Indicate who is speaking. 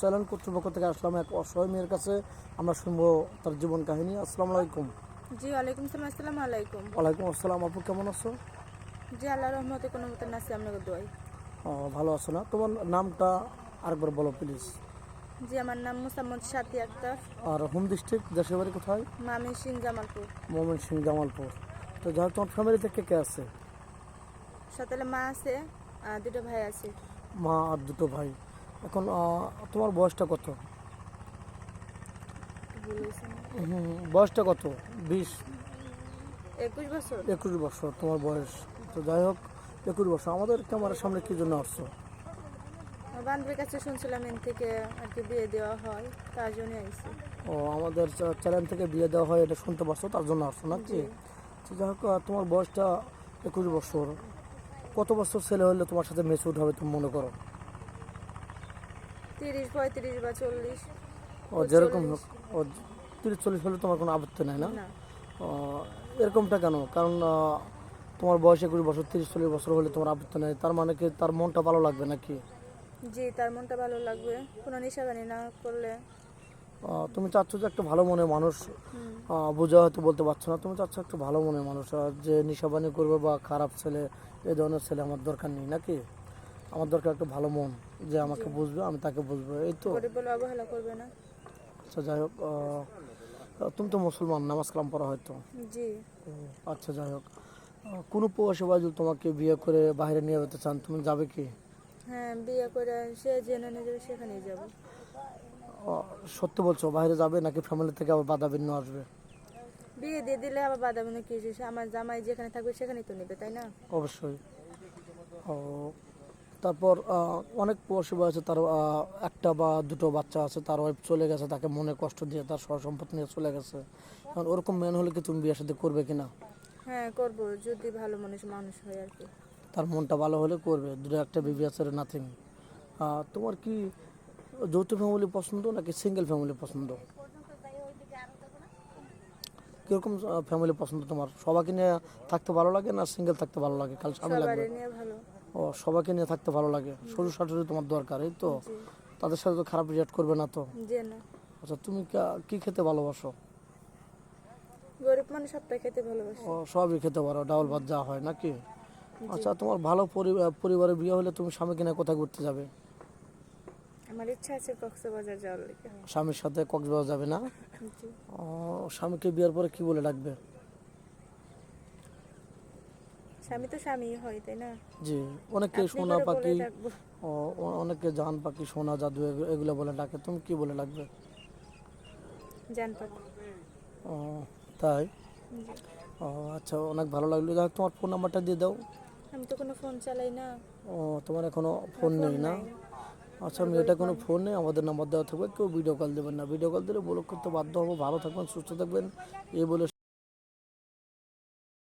Speaker 1: Channel কর্তৃপক্ষ থেকে আসলাম এক অসহায় মেয়ের কাছে। আমরা শুনব তার জীবন কাহিনী। আসসালামু আলাইকুম।
Speaker 2: জি ওয়ালাইকুম সালাম আসসালামু আলাইকুম।
Speaker 1: ওয়ালাইকুম আসসালাম আপু কেমন আছো?
Speaker 2: জি আল্লাহ রহমতে কোনো মতো নাসি আপনাকে দোয়াই।
Speaker 1: ও, ভালো আছো না? তোমার নামটা আরেকবার বলো প্লিজ
Speaker 2: জি আমার নাম মুসাম্মদ সাথী আক্তার।
Speaker 1: আর হোম ডিস্ট্রিক্ট দেশের বাড়ি কোথায়?
Speaker 2: মামি সিং জামালপুর।
Speaker 1: মোমেন সিং জামালপুর। তো যাই হোক, তোমার ফ্যামিলিতে কে কে আছে?
Speaker 2: সাথে মা আছে আর দুটো ভাই আছে।
Speaker 1: মা আর দুটো ভাই। এখন তোমার বয়সটা কত?
Speaker 2: না।
Speaker 1: বয়সটা কত? বিশ?
Speaker 2: একুশ বছর।
Speaker 1: একুশ বছর তোমার বয়স। তো যাই হোক একুশ বছর। আমাদের ক্যামেরার সামনে কি জন্য আসছো?
Speaker 2: বান্ধবীর কাছে শুনছিলাম এন থেকে আর কি বিয়ে দেওয়া হয় তার জন্য আইসি
Speaker 1: ও আমাদের চ্যানেল থেকে বিয়ে দেওয়া হয় এটা শুনতে পারছ তার জন্য আসছো নাকি?
Speaker 2: জি।
Speaker 1: তো যাই হোক তোমার বয়সটা একুশ বছর। কত বছর ছেলে হলে তোমার সাথে মেচুড হবে তুমি মনে করো?
Speaker 2: তিরিশ পঁয়ত্রিশ বা চল্লিশ
Speaker 1: ও যেরকম হোক ও তিরিশ চল্লিশ হলে তোমার কোনো আপত্তি নাই না? এরকমটা কেন? কারণ তোমার বয়স একুশ বছর তিরিশ চল্লিশ বছর হলে তোমার আপত্তি নেই। তার মানে কি তার মনটা ভালো লাগবে নাকি?
Speaker 2: জি তার মনটা ভালো লাগবে। কোনো নিশাবানি না করলে।
Speaker 1: তুমি চাচ্ছ যে একটা ভালো মনের মানুষ বোঝা হয়তো বলতে পারছ না। তুমি চাচ্ছ একটা ভালো মনের মানুষ আর যে নিশাবানি করবে বা খারাপ ছেলে এই ধরনের ছেলে আমার দরকার নেই নাকি? আমার দরকার একটা ভালো মন। যে আমাকে বুঝবে আমি তাকে বুঝব। এই তো।
Speaker 2: অবহেলা করবে না।
Speaker 1: আচ্ছা যাই হোক তুমি তো মুসলমান নামাজ কালাম পড়া হয়তো।
Speaker 2: জি।
Speaker 1: আচ্ছা যাই হোক। কোনো প্রবাসী ভাই যদি তোমাকে বিয়ে করে বাইরে নিয়ে যেতে চান তুমি যাবে কি?
Speaker 2: হ্যাঁ বিয়ে করে সে জেনে নিয়ে যাবে সেখানেই যাব।
Speaker 1: সত্যি বলছো বাইরে যাবে নাকি ফ্যামিলি থেকে আবার বাধা বিঘ্ন আসবে?
Speaker 2: বিয়ে দিয়ে দিলে আবার বাধা বিঘ্ন কি? আমার জামাই যেখানে থাকবে সেখানেই তো নেবে তাই না?
Speaker 1: অবশ্যই। ও তারপর অনেক ভাই আছে তার একটা বা দুটো বাচ্চা আছে তার ওয়াইফ চলে গেছে তাকে মনে কষ্ট দিয়ে তার সম্পত্তি নিয়ে চলে গেছে। এখন ওরকম মেন হলে কি তুমি বিয়ের সাথে করবে কিনা?
Speaker 2: হ্যাঁ করব যদি ভালো মানুষ মানুষ হয় আর কি।
Speaker 1: তার মনটা ভালো হলে করবে দুটো একটা বিবি আছে নাথিং তোমার কি যৌথ ফ্যামিলি পছন্দ নাকি সিঙ্গেল ফ্যামিলি পছন্দ? কীরকম ফ্যামিলি পছন্দ তোমার? সবাইকে নিয়ে থাকতে ভালো লাগে না সিঙ্গেল থাকতে ভালো লাগে? কাল স্বামী লাগবে?
Speaker 2: ভালো।
Speaker 1: ও সবাইকে নিয়ে থাকতে ভালো লাগে। শ্বশুর শাশুড়ি তোমার দরকার এই তো? তাদের সাথে তো খারাপ রিয়াক্ট করবে না তো? আচ্ছা তুমি কি খেতে ভালোবাসো?
Speaker 2: গরিব মানুষ সবটাই খেতে ভালোবাসে।
Speaker 1: ও সবই খেতে পারো ডাউল ভাত যা হয় নাকি? আচ্ছা তোমার ভালো পরিবার পরিবারের বিয়ে হলে তুমি স্বামীকে নিয়ে কোথায় ঘুরতে যাবে?
Speaker 2: আমার ইচ্ছা আছে কক্সবাজার যাওয়ার
Speaker 1: স্বামীর সাথে কক্সবাজার যাবে না? ও, স্বামীকে বিয়ের পরে কি বলে ডাকবে?
Speaker 2: স্বামী তো স্বামী হয় তাই না?
Speaker 1: জি অনেকে সোনা পাখি অনেকে জান পাখি সোনা জাদু এগুলো বলে ডাকে তুমি কি বলে ডাকবে
Speaker 2: জান পাখি।
Speaker 1: ও, তাই? ও আচ্ছা অনেক ভালো লাগল। যাই হোক, তোমার ফোন নাম্বারটা দিয়ে দাও।
Speaker 2: আমি তো কোনো ফোন চালাই না।
Speaker 1: ও তোমার এখনও ফোন নেই না? আচ্ছা মেয়েটা কোনো ফোন নেই আমাদের নাম্বার দেওয়া থাকবে কেউ ভিডিও কল দেবেন না। ভিডিও কল দিলে ব্লক করতে বাধ্য হব। ভালো থাকবেন সুস্থ থাকবেন। এই বলে